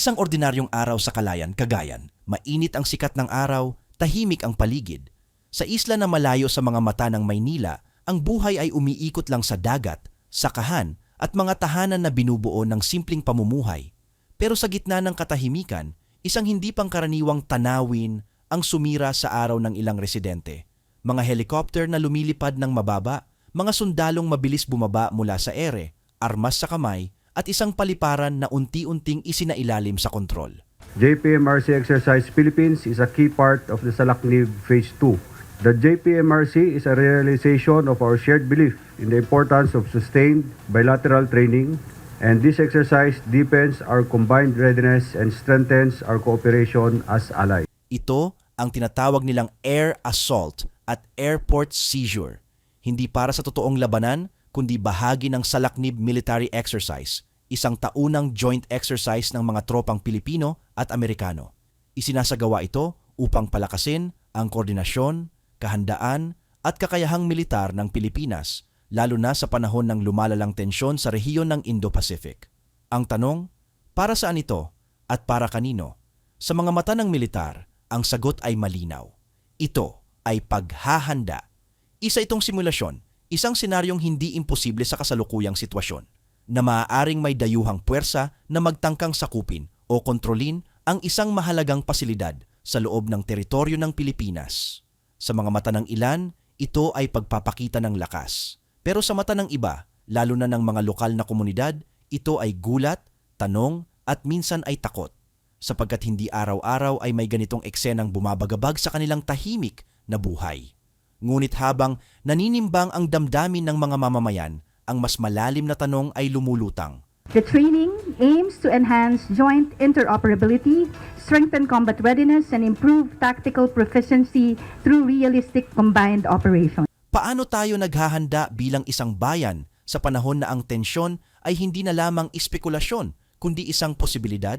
Isang ordinaryong araw sa Kalayan, Cagayan. Mainit ang sikat ng araw, tahimik ang paligid. Sa isla na malayo sa mga mata ng Maynila, ang buhay ay umiikot lang sa dagat, sakahan at mga tahanan na binubuo ng simpleng pamumuhay. Pero sa gitna ng katahimikan, isang hindi pangkaraniwang tanawin ang sumira sa araw ng ilang residente. Mga helicopter na lumilipad ng mababa, mga sundalong mabilis bumaba mula sa ere, armas sa kamay, at isang paliparan na unti-unting isinailalim sa kontrol. JPMRC Exercise Philippines is a key part of the Salaknib Phase 2. The JPMRC is a realization of our shared belief in the importance of sustained bilateral training, and this exercise deepens our combined readiness and strengthens our cooperation as allies. Ito ang tinatawag nilang air assault at airport seizure. Hindi para sa totoong labanan, kundi bahagi ng Salaknib Military Exercise, isang taunang joint exercise ng mga tropang Pilipino at Amerikano. Isinasagawa ito upang palakasin ang koordinasyon, kahandaan at kakayahang militar ng Pilipinas, lalo na sa panahon ng lumalalang tensyon sa rehiyon ng Indo-Pacific. Ang tanong, para saan ito at para kanino? Sa mga mata ng militar, ang sagot ay malinaw. Ito ay paghahanda. Isa itong simulasyon, isang senaryong hindi imposible sa kasalukuyang sitwasyon, na maaaring may dayuhang puwersa na magtangkang sakupin o kontrolin ang isang mahalagang pasilidad sa loob ng teritoryo ng Pilipinas. Sa mga mata ng ilan, ito ay pagpapakita ng lakas. Pero sa mata ng iba, lalo na ng mga lokal na komunidad, ito ay gulat, tanong at minsan ay takot sapagkat hindi araw-araw ay may ganitong eksenang bumabagabag sa kanilang tahimik na buhay. Ngunit habang naninimbang ang damdamin ng mga mamamayan, ang mas malalim na tanong ay lumulutang. The training aims to enhance joint interoperability, strengthen combat readiness, and improve tactical proficiency through realistic combined operations. Paano tayo naghahanda bilang isang bayan sa panahon na ang tensyon ay hindi na lamang espekulasyon kundi isang posibilidad?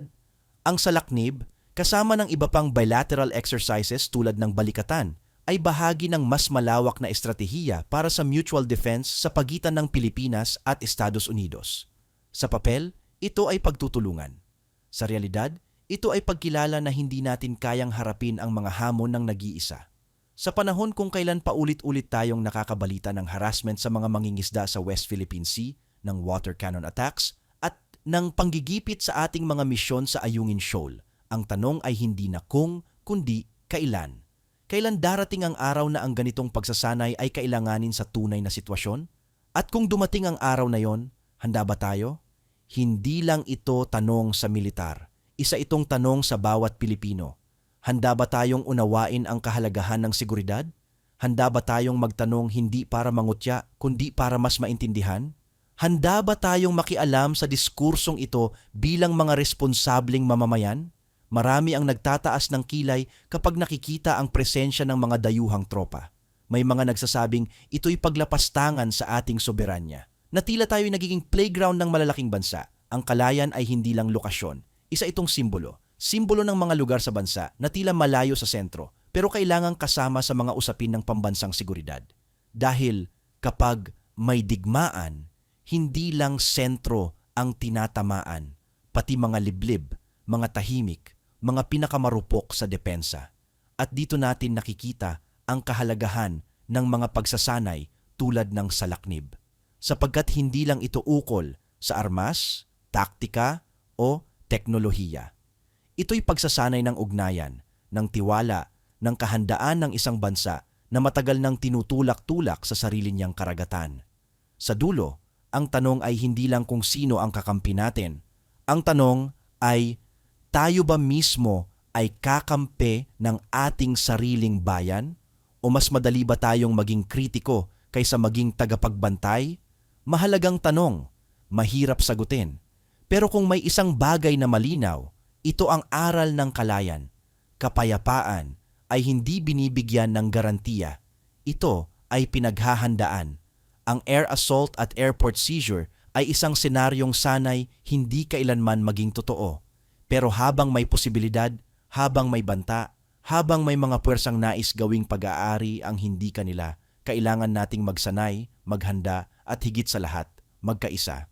Ang salaknib, kasama ng iba pang bilateral exercises tulad ng balikatan, ay bahagi ng mas malawak na estratehiya para sa mutual defense sa pagitan ng Pilipinas at Estados Unidos. Sa papel, ito ay pagtutulungan. Sa realidad, ito ay pagkilala na hindi natin kayang harapin ang mga hamon ng nag-iisa. Sa panahon kung kailan paulit-ulit tayong nakakabalita ng harassment sa mga mangingisda sa West Philippine Sea, ng water cannon attacks, at ng panggigipit sa ating mga misyon sa Ayungin Shoal, ang tanong ay hindi na kung, kundi kailan. Kailan darating ang araw na ang ganitong pagsasanay ay kailanganin sa tunay na sitwasyon? At kung dumating ang araw na yon, handa ba tayo? Hindi lang ito tanong sa militar. Isa itong tanong sa bawat Pilipino. Handa ba tayong unawain ang kahalagahan ng seguridad? Handa ba tayong magtanong hindi para mangutya, kundi para mas maintindihan? Handa ba tayong makialam sa diskursong ito bilang mga responsableng mamamayan? Marami ang nagtataas ng kilay kapag nakikita ang presensya ng mga dayuhang tropa. May mga nagsasabing ito'y paglapastangan sa ating soberanya. Na tila tayo'y nagiging playground ng malalaking bansa. Ang kalayan ay hindi lang lokasyon. Isa itong simbolo. Simbolo ng mga lugar sa bansa na tila malayo sa sentro pero kailangang kasama sa mga usapin ng pambansang seguridad. Dahil kapag may digmaan, hindi lang sentro ang tinatamaan, pati mga liblib, mga tahimik, mga pinakamarupok sa depensa. At dito natin nakikita ang kahalagahan ng mga pagsasanay tulad ng salaknib. Sapagkat hindi lang ito ukol sa armas, taktika o teknolohiya. Ito'y pagsasanay ng ugnayan, ng tiwala, ng kahandaan ng isang bansa na matagal nang tinutulak-tulak sa sarili niyang karagatan. Sa dulo, ang tanong ay hindi lang kung sino ang kakampi natin. Ang tanong ay, tayo ba mismo ay kakampi ng ating sariling bayan? O mas madali ba tayong maging kritiko kaysa maging tagapagbantay? Mahalagang tanong, mahirap sagutin. Pero kung may isang bagay na malinaw, ito ang aral ng kalayan. Kapayapaan ay hindi binibigyan ng garantiya. Ito ay pinaghahandaan ang air assault at airport seizure ay isang senaryong sanay hindi kailanman maging totoo. Pero habang may posibilidad, habang may banta, habang may mga puwersang nais gawing pag-aari ang hindi kanila, kailangan nating magsanay, maghanda at higit sa lahat, magkaisa.